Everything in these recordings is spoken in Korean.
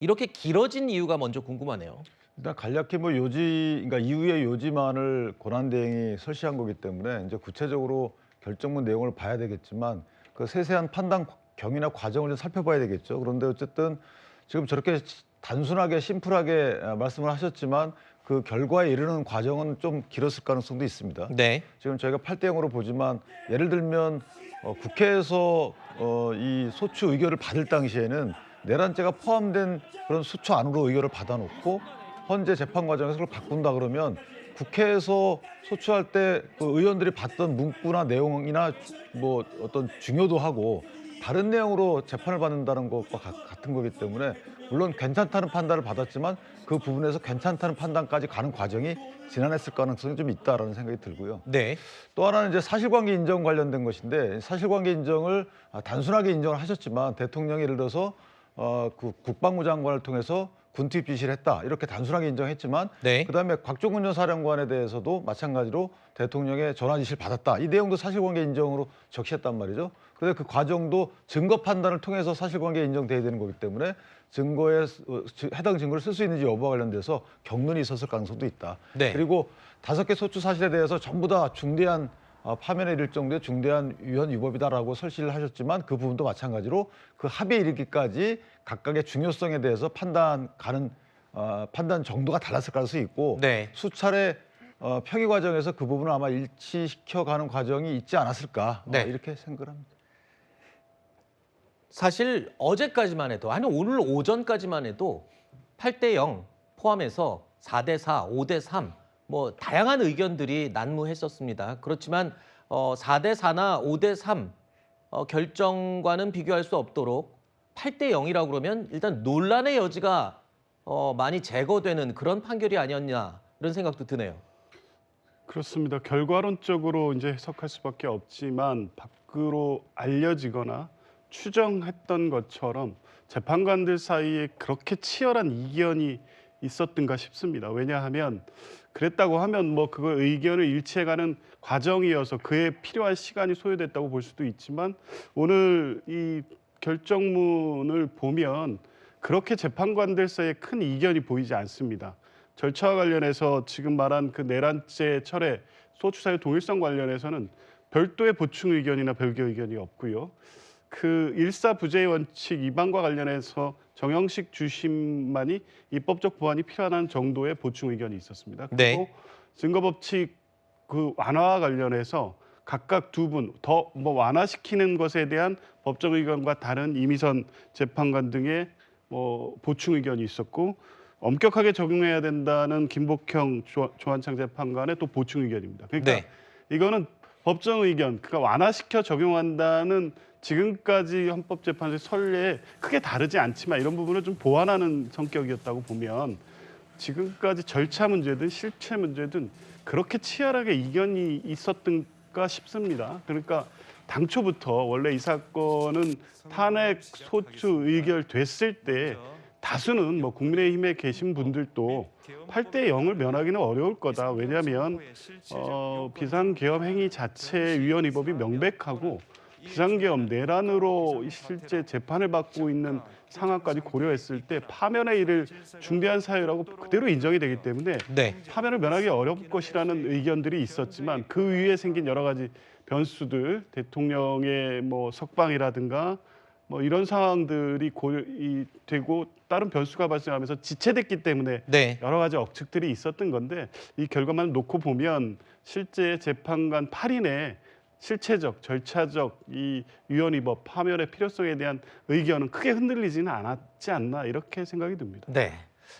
이렇게 길어진 이유가 먼저 궁금하네요. 일단 간략히 뭐 요지, 그러니까 이후의 요지만을 권한대행이 설치한 거기 때문에 이제 구체적으로 결정문 내용을 봐야 되겠지만 그 세세한 판단 경위나 과정을 좀 살펴봐야 되겠죠. 그런데 어쨌든 지금 저렇게 단순하게 심플하게 아, 말씀을 하셨지만 그 결과에 이르는 과정은 좀 길었을 가능성도 있습니다. 네. 지금 저희가 8대 0으로 보지만 예를 들면 어, 국회에서 어, 이 소추 의결을 받을 당시에는 내란죄가 포함된 그런 수초 안으로 의결을 받아놓고 헌재 재판 과정에서 그걸 바꾼다 그러면 국회에서 소추할 때 그 의원들이 봤던 문구나 내용이나 뭐 어떤 중요도 하고 다른 내용으로 재판을 받는다는 것과 가- 같은 거기 때문에 물론 괜찮다는 판단을 받았지만 그 부분에서 괜찮다는 판단까지 가는 과정이 지난했을 가능성이 좀 있다라는 생각이 들고요. 네. 또 하나는 이제 사실관계 인정 관련된 것인데 사실관계 인정을 아, 단순하게 인정을 하셨지만 대통령이 예를 들어서 어, 그 국방부 장관을 통해서 군 투입 지시를 했다 이렇게 단순하게 인정했지만 네. 그다음에 곽종훈 전 사령관에 대해서도 마찬가지로 대통령의 전화 지시를 받았다 이 내용도 사실관계 인정으로 적시했단 말이죠. 그런데 그 과정도 증거 판단을 통해서 사실관계 인정돼야 되는 거기 때문에 증거에 스- 어, 지- 해당 증거를 쓸 수 있는지 여부와 관련돼서 경론이 있었을 가능성도 있다. 네. 그리고 다섯 개 소추 사실에 대해서 전부 다 중대한 어, 파면에 이를 정도의 중대한 위헌 위법이다라고 설치를 하셨지만 그 부분도 마찬가지로 그 합의에 이르기까지 각각의 중요성에 대해서 판단 가는 어, 판단 정도가 달랐을 가능성이 있고 네. 수차례 어, 평의 과정에서 그 부분을 아마 일치시켜가는 과정이 있지 않았을까 어, 네. 이렇게 생각합니다. 사실 어제까지만 해도 아니 오늘 오전까지만 해도 8대 0 포함해서 4대 4, 5대 3 뭐 다양한 의견들이 난무했었습니다. 그렇지만 어 4대 4나 5대 3 어, 결정과는 비교할 수 없도록 8대 0이라고 그러면 일단 논란의 여지가 어 많이 제거되는 그런 판결이 아니었냐 이런 생각도 드네요. 그렇습니다. 결과론적으로 이제 해석할 수밖에 없지만 밖으로 알려지거나 추정했던 것처럼 재판관들 사이에 그렇게 치열한 이견이 있었던가 싶습니다. 왜냐하면 그랬다고 하면 뭐 그거 의견을 일치해가는 과정이어서 그에 필요한 시간이 소요됐다고 볼 수도 있지만 오늘 이 결정문을 보면 그렇게 재판관들 사이에 큰 이견이 보이지 않습니다. 절차와 관련해서 지금 말한 그 내란죄 철회 소추사의 동일성 관련해서는 별도의 보충 의견이나 별개 의견이 없고요. 그 일사부재의 원칙 위반과 관련해서 정형식 주심만이 입법적 보완이 필요한 정도의 보충 의견이 있었습니다. 네. 그리고 증거법칙 그 완화와 관련해서 각각 두 분 더 뭐 완화시키는 것에 대한 법적 의견과 다른 이미선 재판관 등의 뭐 보충 의견이 있었고 엄격하게 적용해야 된다는 김복형 조- 조한창 재판관의 또 보충 의견입니다. 그러니까 네. 이거는 법정 의견, 그러니까 완화시켜 적용한다는 지금까지 헌법재판소의 선례에 크게 다르지 않지만 이런 부분을 좀 보완하는 성격이었다고 보면 지금까지 절차 문제든 실체 문제든 그렇게 치열하게 이견이 있었던가 싶습니다. 그러니까 당초부터 원래 이 사건은 탄핵 소추 의결됐을 때 다수는 뭐 국민의힘에 계신 분들도 8대 0을 면하기는 어려울 거다. 왜냐하면 어, 비상계엄 행위 자체 위헌 위법이 명백하고 비상계엄 내란으로 실제 재판을 받고 있는 상황까지 고려했을 때 파면의 일을 중대한 사유라고 그대로 인정이 되기 때문에 네. 파면을 면하기 어려울 것이라는 의견들이 있었지만 그 위에 생긴 여러 가지 변수들 대통령의 뭐 석방이라든가 뭐 이런 상황들이 고이 되고 다른 변수가 발생하면서 지체됐기 때문에 네. 여러 가지 억측들이 있었던 건데 이 결과만 놓고 보면 실제 재판관 8인의 실체적, 절차적 이 위헌 위법 파면의 필요성에 대한 의견은 크게 흔들리지는 않았지 않나 이렇게 생각이 듭니다. 네.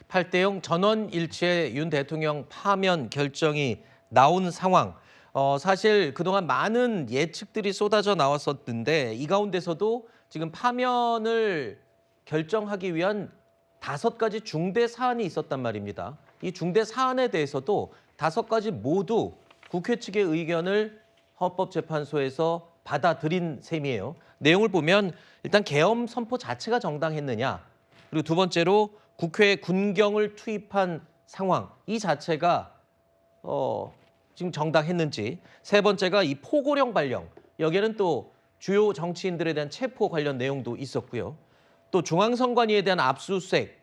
8대 0 전원 일치의 윤 대통령 파면 결정이 나온 상황. 어, 사실 그동안 많은 예측들이 쏟아져 나왔었는데 이 가운데서도 지금 파면을 결정하기 위한 다섯 가지 중대 사안이 있었단 말입니다. 이 중대 사안에 대해서도 다섯 가지 모두 국회 측의 의견을 헌법재판소에서 받아들인 셈이에요. 내용을 보면 일단 계엄 선포 자체가 정당했느냐, 그리고 두 번째로 국회에 군경을 투입한 상황 이 자체가 어, 지금 정당했는지, 세 번째가 이 포고령 발령 여기에는 또 주요 정치인들에 대한 체포 관련 내용도 있었고요. 또 중앙선관위에 대한 압수수색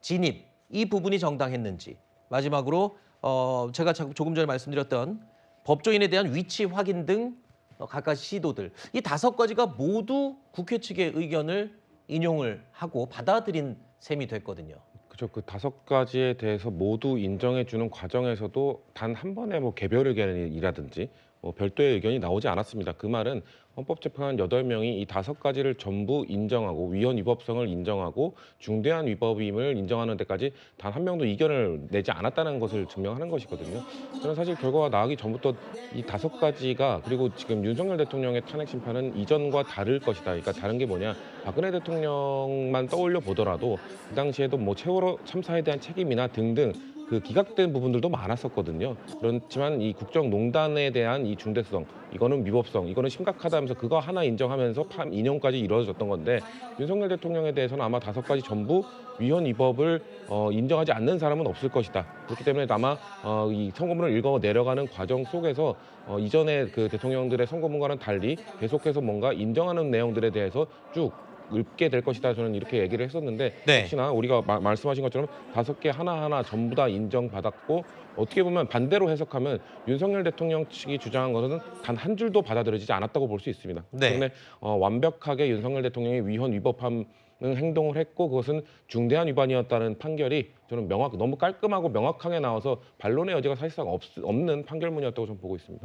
진입 이 부분이 정당했는지 마지막으로 어, 제가 자- 조금 전에 말씀드렸던 법조인에 대한 위치 확인 등 어, 각각 시도들 이 다섯 가지가 모두 국회 측의 의견을 인용을 하고 받아들인 셈이 됐거든요. 그죠. 그 다섯 가지에 대해서 모두 인정해 주는 과정에서도 단 한 번의 뭐 개별 의견이라든지 뭐 별도의 의견이 나오지 않았습니다. 그 말은 헌법재판관 여덟 명이 이 다섯 가지를 전부 인정하고 위헌 위법성을 인정하고 중대한 위법임을 인정하는 데까지 단 한 명도 이견을 내지 않았다는 것을 증명하는 것이거든요. 저는 사실 결과가 나오기 전부터 이 다섯 가지가 그리고 지금 윤석열 대통령의 탄핵 심판은 이전과 다를 것이다. 그러니까 다른 게 뭐냐? 박근혜 대통령만 떠올려 보더라도 그 당시에도 뭐 세월호 참사에 대한 책임이나 등등 그 기각된 부분들도 많았었거든요. 그렇지만 이 국정농단에 대한 이 중대성, 이거는 위법성, 이거는 심각하다면서 그거 하나 인정하면서 파 인용까지 이루어졌던 건데 윤석열 대통령에 대해서는 아마 다섯 가지 전부 위헌 위법을 어, 인정하지 않는 사람은 없을 것이다. 그렇기 때문에 아마 어, 이 선거문을 읽어 내려가는 과정 속에서 어, 이전에 그 대통령들의 선거문과는 달리 계속해서 뭔가 인정하는 내용들에 대해서 쭉 읊게 될 것이다 저는 이렇게 얘기를 했었는데 네. 혹시나 우리가 마- 말씀하신 것처럼 다섯 개 하나하나 전부 다 인정받았고 어떻게 보면 반대로 해석하면 윤석열 대통령 측이 주장한 것은 단 한 줄도 받아들여지지 않았다고 볼 수 있습니다. 네. 때문에 어, 완벽하게 윤석열 대통령이 위헌 위법한 행동을 했고 그것은 중대한 위반이었다는 판결이 저는 명확 너무 깔끔하고 명확하게 나와서 반론의 여지가 사실상 없, 없는 판결문이었다고 저는 보고 있습니다.